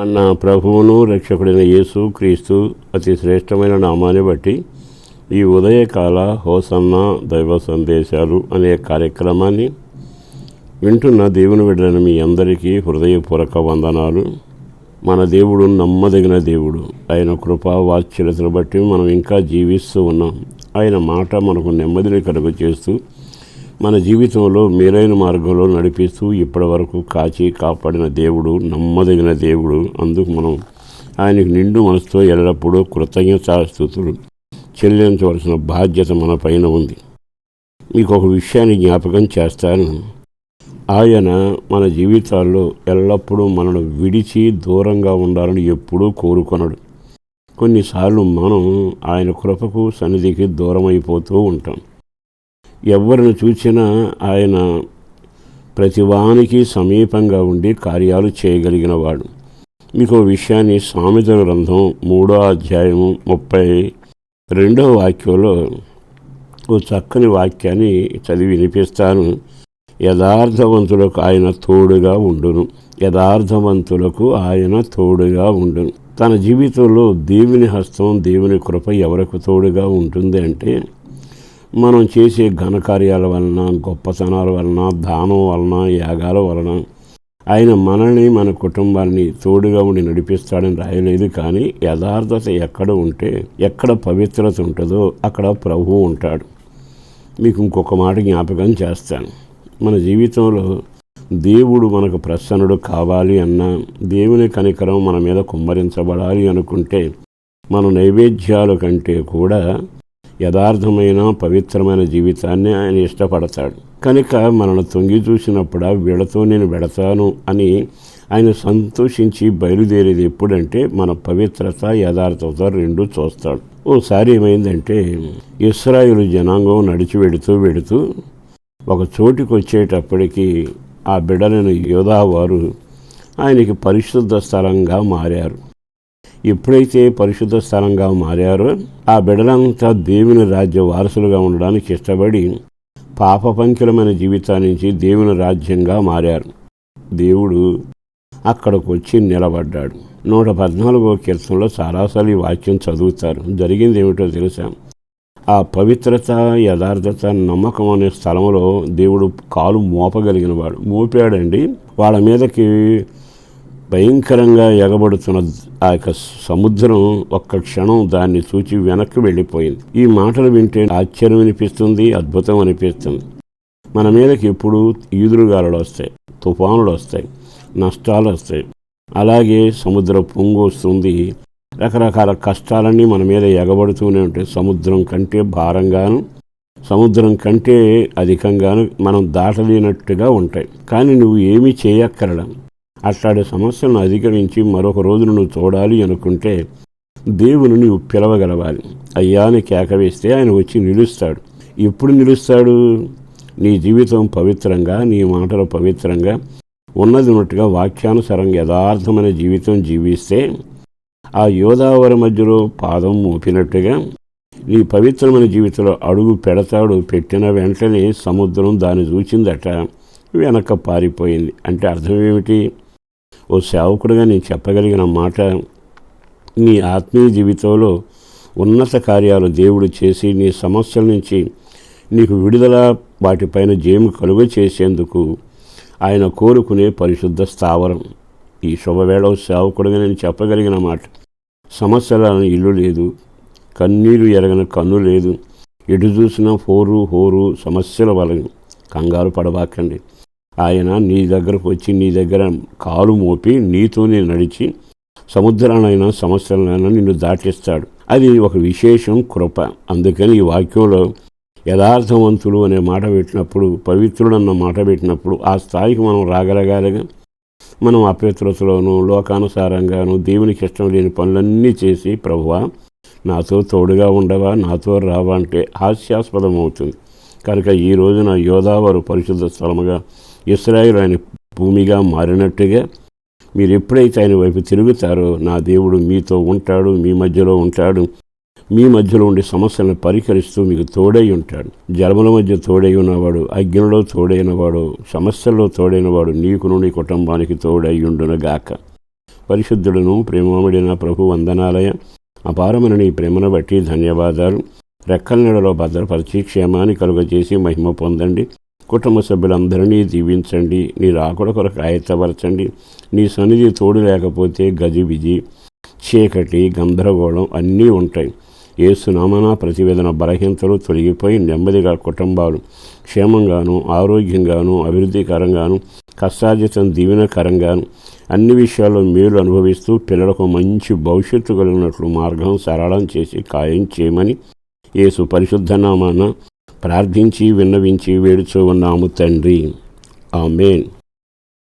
అన్న ప్రభువును రక్షకుడైన యేసు క్రీస్తు అతి శ్రేష్టమైన నామాన్ని బట్టి ఈ ఉదయకాల హోసన్న దైవ సందేశాలు అనే కార్యక్రమాన్ని వింటున్న దేవుని బిడ్డలైన మీ అందరికీ హృదయపూర్వక వందనాలు. మన దేవుడు నమ్మదగిన దేవుడు. ఆయన కృపా వాత్సల్యతను బట్టి మనం ఇంకా జీవిస్తూ ఉన్నాం. ఆయన మాట మనకు నెమ్మదిని కలుగ చేస్తూ మన జీవితంలో మేలైన మార్గంలో నడిపిస్తూ ఇప్పటి వరకు కాచి కాపాడిన దేవుడు నమ్మదగిన దేవుడు. అందుకు మనం ఆయనకు నిండు మనసుతో ఎల్లప్పుడూ కృతజ్ఞత స్థుతులు చెల్లించవలసిన బాధ్యత మన పైన ఉంది. మీకు ఒక విషయాన్ని జ్ఞాపకం చేస్తాను. ఆయన మన జీవితాల్లో ఎల్లప్పుడూ మనను విడిచి దూరంగా ఉండాలని ఎప్పుడూ కోరుకొనడు. కొన్నిసార్లు మనం ఆయన కృపకు సన్నిధికి దూరం అయిపోతూ ఉంటాం. ఎవరిని చూసినా ఆయన ప్రతివానికి సమీపంగా ఉండి కార్యాలు చేయగలిగిన వాడు మీకు విషయాన్ని సామెతల గ్రంథం మూడో అధ్యాయము ముప్పై రెండో వాక్యంలో ఓ చక్కని వాక్యాన్ని చదివి వినిపిస్తాను. యథార్థవంతులకు ఆయన తోడుగా ఉండును. యథార్థవంతులకు ఆయన తోడుగా ఉండును. తన జీవితంలో దేవుని హస్తం దేవుని కృప ఎవరికి తోడుగా ఉంటుంది అంటే మనం చేసే ఘనకార్యాల వలన గొప్పతనాల వలన దానం వలన యాగాల వలన. ఆయన మనల్ని మన కుటుంబాన్ని తోడుగా ఉండి నడిపిస్తాడని రాయలేదు కానీ యథార్థత ఎక్కడ ఉంటే ఎక్కడ పవిత్రత ఉంటుందో అక్కడ ప్రభువు ఉంటాడు. మీకు ఇంకొక మాట జ్ఞాపకం చేస్తాను. మన జీవితంలో దేవుడు మనకు ప్రసన్నుడు కావాలి అన్నా దేవుని కనికరం మన మీద కుమ్మరించబడాలి అనుకుంటే మన నైవేద్యాల కంటే కూడా యథార్థమైన పవిత్రమైన జీవితాన్ని ఆయన ఇష్టపడతాడు. కనుక మనల్ని తొంగి చూసినప్పుడు వీళ్ళతో నేను వెడతాను అని ఆయన సంతోషించి బయలుదేరేది ఎప్పుడంటే మన పవిత్రత యథార్థత రెండు చూస్తాడు. ఓసారి ఏమైందంటే ఇస్రాయిల్ జనాంగం నడిచి వెడుతూ వెడుతూ ఒక చోటికి వచ్చేటప్పటికి ఆ బిడ్డలైన యోధావారు ఆయనకి పరిశుద్ధ స్థలంగా మారారు. ఎప్పుడైతే పరిశుద్ధ స్థలంగా మారారో ఆ బిడలంతా దేవుని రాజ్య వారసులుగా ఉండడానికి ఇష్టపడి పాప జీవితాన్నించి జీవితాన్ని నుంచి దేవుని రాజ్యంగా మారారు. దేవుడు అక్కడికి వచ్చి నిలబడ్డాడు. నూట పద్నాలుగో కీర్తనలో చాలాసార్లు ఈ వాక్యం చదువుతారు. జరిగింది ఏమిటో తెలుసా? ఆ పవిత్రత యథార్థత నమ్మకం అనే స్థలంలో దేవుడు కాలు మోపగలిగిన వాడు మోపాడండి. వాళ్ళ మీదకి భయంకరంగా ఎగబడుతున్న ఆ యొక్క సముద్రం ఒక్క క్షణం దాన్ని చూచి వెనక్కి వెళ్ళిపోయింది. ఈ మాటలు వింటే ఆశ్చర్యం అనిపిస్తుంది అద్భుతం అనిపిస్తుంది. మన మీదకి ఎప్పుడు ఈదురుగాలులు వస్తాయి తుఫానులు వస్తాయి నష్టాలు వస్తాయి. అలాగే సముద్ర పొంగు వస్తుంది. రకరకాల కష్టాలన్నీ మన మీద ఎగబడుతూనే ఉంటాయి. సముద్రం కంటే భారంగాను సముద్రం కంటే అధికంగాను మనం దాటలేనట్టుగా ఉంటాయి. కానీ నువ్వు ఏమీ చేయక్కరడం అట్లాంటి సమస్యలను అధిగమించి మరొక రోజును నువ్వు చూడాలి అనుకుంటే దేవుని నువ్వు పిలవగలవాలి. అయ్యాని కేక వేస్తే ఆయన వచ్చి నిలుస్తాడు. ఎప్పుడు నిలుస్తాడు? నీ జీవితం పవిత్రంగా నీ మాటలు పవిత్రంగా ఉన్నది ఉన్నట్టుగా వాక్యానుసారంగా యథార్థమైన జీవితం జీవిస్తే ఆ యోదావరి మధ్యలో పాదం మోపినట్టుగా నీ పవిత్రమైన జీవితంలో అడుగు పెడతాడు. పెట్టిన వెంటనే సముద్రం దాన్ని చూచిందట. వెనక పారిపోయింది. అంటే అర్థం ఏమిటి? ఓ సేవకుడిగా నేను చెప్పగలిగిన మాట నీ ఆత్మీయ జీవితంలో ఉన్నత కార్యాలు దేవుడు చేసి నీ సమస్యల నుంచి నీకు విడుదల వాటిపైన జేము కలుగ చేసేందుకు ఆయన కోరుకునే పరిశుద్ధ స్థావరం. ఈ శుభవేళ సేవకుడిగా నేను చెప్పగలిగిన మాట సమస్యల ఇల్లు లేదు కన్నీరు ఎరగని కన్ను లేదు ఎటు చూసిన హోరు హోరు సమస్యల వలన కంగారు పడబాకండి. ఆయన నీ దగ్గరకు వచ్చి నీ దగ్గర కాలు మోపి నీతోనే నడిచి సముద్రాలైనా సమస్యలైనా నిన్ను దాటిస్తాడు. అది ఒక విశేషం కృప. అందుకని ఈ వాక్యంలో యథార్థవంతులు అనే మాట పెట్టినప్పుడు పవిత్రుడు అన్న మాట పెట్టినప్పుడు ఆ స్థాయికి మనం రాగలగాలిగా మనం అపవిత్రతలోను లోకానుసారంగాను దేవునికి ఇష్టం లేని పనులన్నీ చేసి ప్రభువా నాతో తోడుగా ఉండవా? నాతో రావా? అంటే హాస్యాస్పదం అవుతుంది కనుక ఈ రోజున యోధావారు పరిశుద్ధ స్థలముగా ఇస్రాయిల్ ఆయన భూమిగా మారినట్టుగా మీరు ఎప్పుడైతే ఆయన వైపు తిరుగుతారో నా దేవుడు మీతో ఉంటాడు మీ మధ్యలో ఉంటాడు మీ మధ్యలో ఉండే సమస్యలను పరిహరిస్తూ మీకు తోడై ఉంటాడు. జలముల మధ్య తోడై ఉన్నవాడు అగ్నిలో తోడైనవాడు సమస్యల్లో తోడైనవాడు నీకును నీ కుటుంబానికి తోడై ఉండునగాక. పరిశుద్ధుడును ప్రేమముడిన ప్రభు వందనాలయ. అపారమైన నీ ప్రేమను బట్టి ధన్యవాదాలు. రెక్కల నీడలో భద్రపరిచి క్షేమాన్ని కలుగజేసి మహిమ పొందండి. కుటుంబ సభ్యులందరినీ దీవించండి. నీ రాకుడ కొరకు ఆయత్తపరచండి. నీ సన్నిధి తోడు లేకపోతే గజిబిజి చీకటి గందరగోళం అన్నీ ఉంటాయి. ఏసునామన ప్రతివేదన బలహీనతలు తొలగిపోయి నెమ్మదిగా కుటుంబాలు క్షేమంగాను ఆరోగ్యంగాను అభివృద్ధికరంగాను కష్టార్జితం దీవెనకరంగాను అన్ని విషయాల్లో మేలు అనుభవిస్తూ పిల్లలకు మంచి భవిష్యత్తు కలిగినట్లు మార్గం సరళం చేసి ఖాయం చేయమని యేసు పరిశుద్ధ నామాన ప్రార్థించి విన్నవించి వేడుచూ ఉన్నాము తండ్రి. ఆమెన్.